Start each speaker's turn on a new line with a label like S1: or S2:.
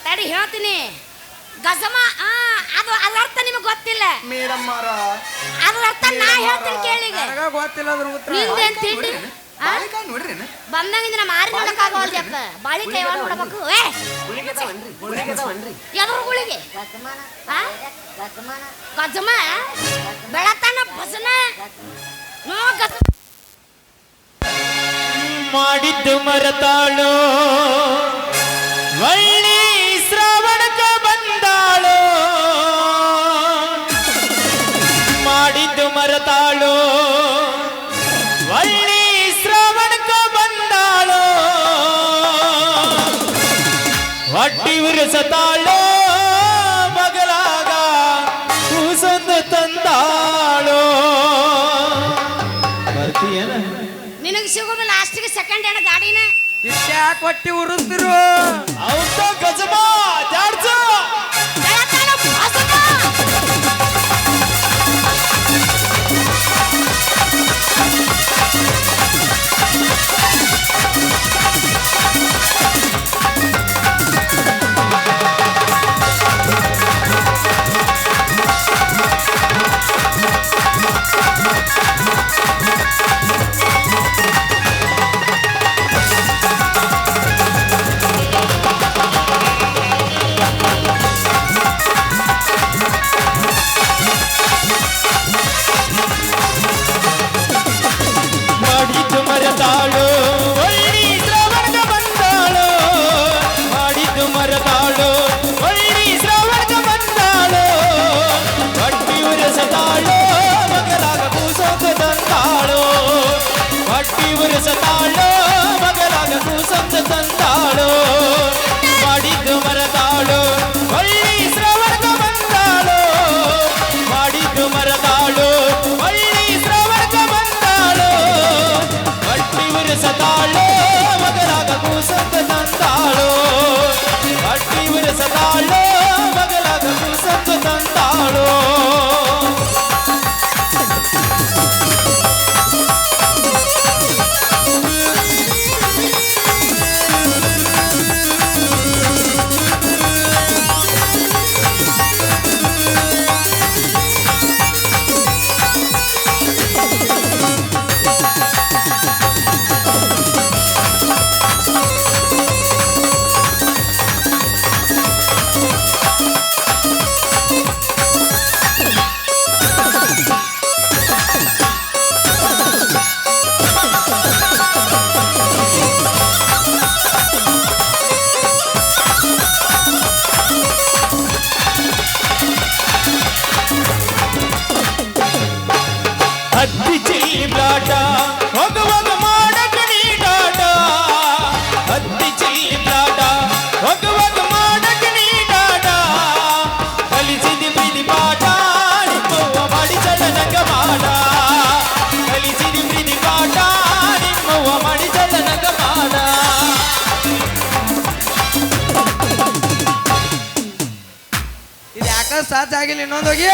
S1: ತಡಿ ಹೇಳ್ತೀನಿ. ಗಜಮ ಆ ಅದು ಅದ್ರ ಅರ್ಥ ನಿಮಗೆ ಗೊತ್ತಿಲ್ಲ.
S2: ಮೇಡಮ್ ಮಾರ
S1: ಅದ್ರ ಅರ್ಥ ನಾ ಹೇಳ್ತೀನಿ ಕೇಳಿಗ
S3: ನನಗ ಗೊತ್ತಿಲ್ಲ ಅದ್ರ ಉತ್ತರ.
S1: ನಿಂದೇನ್ ತಿಂಡಿ ಆ?
S2: ಬಾಳಿಕಾಯಿ ನೋಡ್ರಿ
S1: ಬಂದಂಗಿಂದ ನಮ್ಮ ಮಾರಿ ನೋಡಕ್ಕಾಗವಲ್ದು ಯಾಕ? ಬಾಳಿಕಾಯಿ ಯಾವಾಗ ನೋಡಬೇಕು? ಏ! ಎದ್ರ ಗುಳಿಗೆ ಆ? ಗಜಮ? ಬೆಳತನ ಭಜನ? ನೋ ಗಜ
S4: ಮಾಡಿದ್ದು ಮರತಾಳೋ. ವಳ್ಳಿ ಮರತಾಳು ವಳ್ಳಿ ಶ್ರವಣಕ ಬಂದಾಳೋ. ಹೊಟ್ಟಿ ಉರಿಸತಾಳೋ. ಮಗಲಾಗ ಕೂಸಂದು ತಂದಾಳೋ. ಬರ್ತೀಯನ?
S1: ನಿನಗೆ ಸಿಗೋದು ಲಾಸ್ಟಿಗೆ ಸೆಕೆಂಡ್ ಹ್ಯಾಂಡ್ ಗಾಡಿನ.
S3: ಇಷ್ಟ್ಯಾಕ್ ಹೊಟ್ಟಿ ಉರಿಸ್ತಿರು.
S4: ಹೌದಾ ಗಜಮಾ ಜಾಡ್ಸು. ಮಾಡಿದ್ದು
S3: ಸಾಚ್ ಆಗಿಲ್ಲ ಇನ್ನೊಂದೋಗಿ